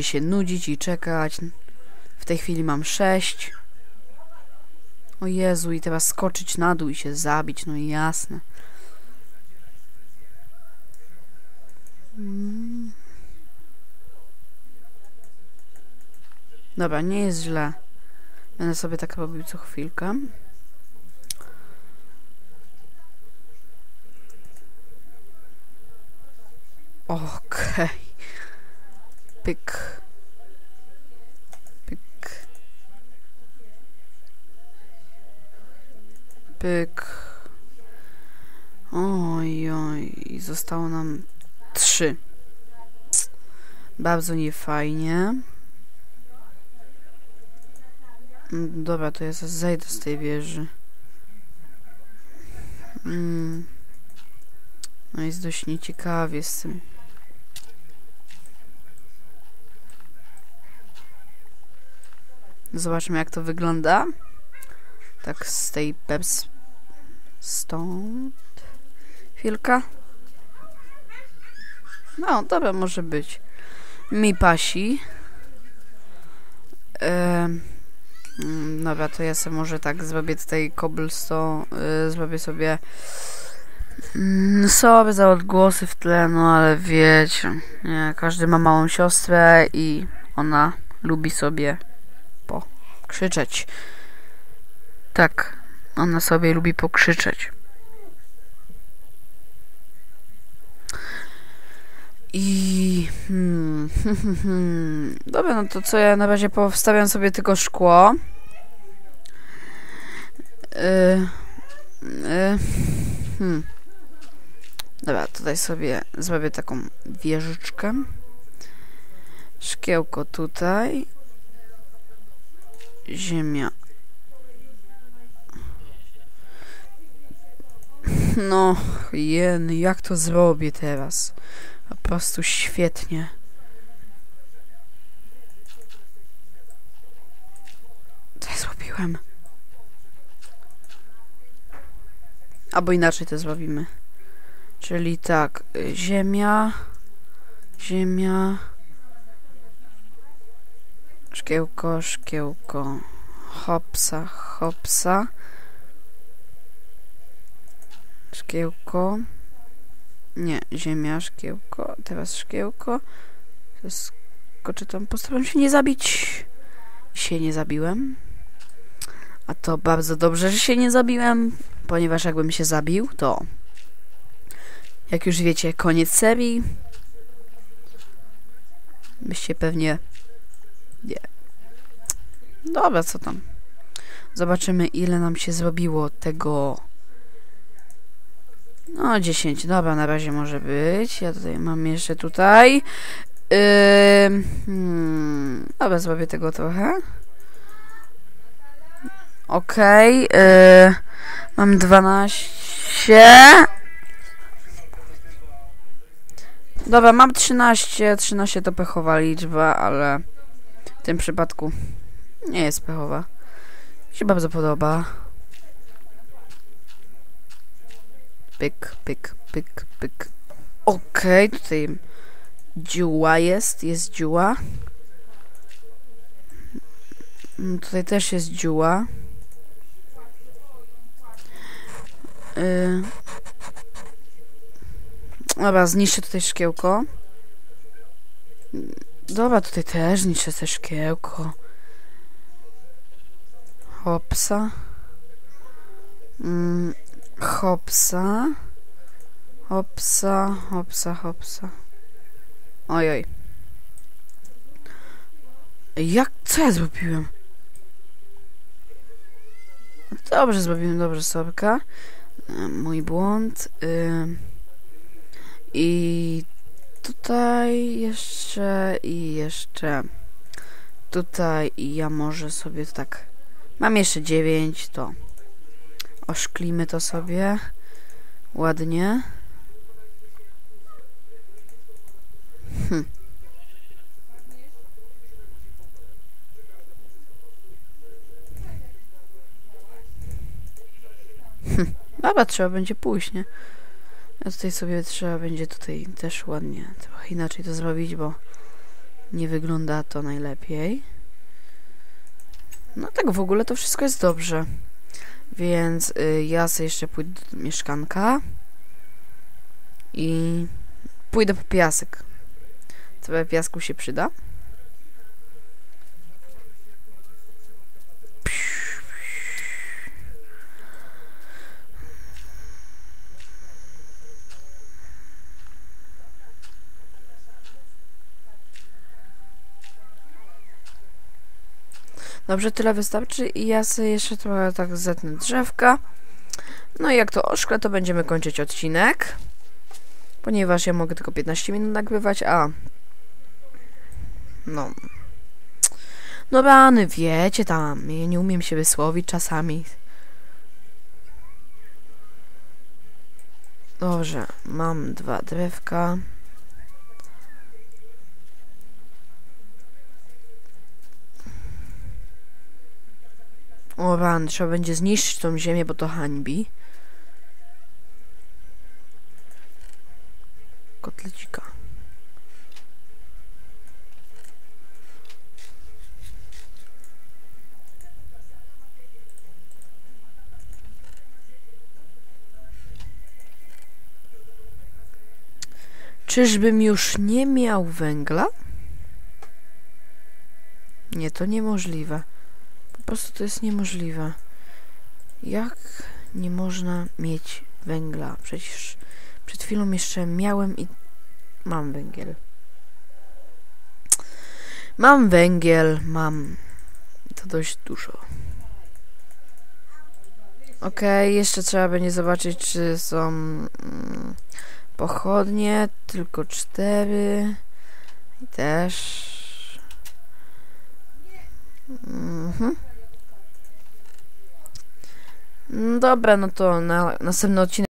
się nudzić i czekać. W tej chwili mam sześć. O Jezu, i teraz skoczyć na dół i się zabić, no jasne. Mm. Dobra, nie jest źle. Będę sobie tak robił co chwilkę. Okej. Pyk. Pyk. Pyk. Oj, oj. Zostało nam trzy. Bardzo niefajnie. Dobra, to ja zejdę z tej wieży. Mm. No jest dość nieciekawie z tym. Zobaczmy jak to wygląda. Tak z tej peps... Stąd... Chwilka. No, dobra, może być. Mi pasi. Ehm, dobra, to ja sobie może tak zrobię tutaj cobblestone, y, zrobię sobie mm, sobie za odgłosy w tle, no ale wiecie, nie, każdy ma małą siostrę i ona lubi sobie pokrzyczeć. Tak, ona sobie lubi pokrzyczeć. I... Hmm, Dobra, no to co ja na razie powstawiam sobie tylko szkło. Yy, yy, hmm. Dobra, tutaj sobie zrobię taką wieżyczkę. Szkiełko tutaj. Ziemia. No, jen, jak to zrobię teraz? Po prostu świetnie. Ja zrobiłem? Albo inaczej to zrobimy. Czyli tak, ziemia, ziemia, szkiełko, szkiełko, hopsa, hopsa, szkiełko, nie, ziemia, szkiełko, teraz szkiełko, skoczę tam, postaram się nie zabić, się nie zabiłem, a to bardzo dobrze, że się nie zabiłem, ponieważ jakbym się zabił, to jak już wiecie, koniec serii. Byście pewnie... Nie. Dobra, co tam. Zobaczymy, ile nam się zrobiło tego... No, 10. Dobra, na razie może być. Ja tutaj mam jeszcze tutaj... Yy, dobra, zrobię tego trochę. Okej. Okay, yy, mam 12. Dobra, mam 13. 13 to pechowa liczba, ale w tym przypadku nie jest pechowa. Mi się bardzo podoba. Pyk, pyk, pyk, pyk. Okej, okay, tutaj dziuła jest, jest dziuła. Mm, Tutaj też jest dziuła. Yy. Dobra, zniszczę tutaj szkiełko. Dobra, tutaj też zniszczę te szkiełko. Hopsa. Mm, hopsa. Hopsa, hopsa, hopsa. Ojoj. Jak? Co ja zrobiłem? Dobrze zrobiłem, dobrze, Sorka. Mój błąd. Yy. I tutaj jeszcze i jeszcze tutaj i ja może sobie tak mam jeszcze 9 to oszklimy to sobie ładnie hm. Hm. Dobra, trzeba będzie pójść, nie? A tutaj sobie trzeba będzie tutaj też ładnie trochę inaczej to zrobić, bo Nie wygląda to najlepiej. No tak w ogóle to wszystko jest dobrze. Więc y, ja sobie jeszcze pójdę do mieszkanka. I pójdę po piasek. Trochę piasku się przyda. Dobrze, tyle wystarczy i ja sobie jeszcze trochę tak zetnę drzewka. No i jak to oszkle, to będziemy kończyć odcinek. Ponieważ ja mogę tylko 15 minut nagrywać, a... No... No rany, wiecie tam, ja nie umiem się wysłowić czasami. Dobrze, mam dwa drewka. O ran, trzeba będzie zniszczyć tą ziemię, bo to hańbi. Kotlecika. Czyżbym już nie miał węgla? Nie, to niemożliwe. Po prostu to jest niemożliwe. Jak nie można mieć węgla? Przecież przed chwilą jeszcze miałem i mam węgiel. Mam węgiel, mam to dość dużo. Ok, jeszcze trzeba będzie zobaczyć, czy są mm, pochodnie, tylko cztery. I też. Mhm. Dobra, no to na następny odcinek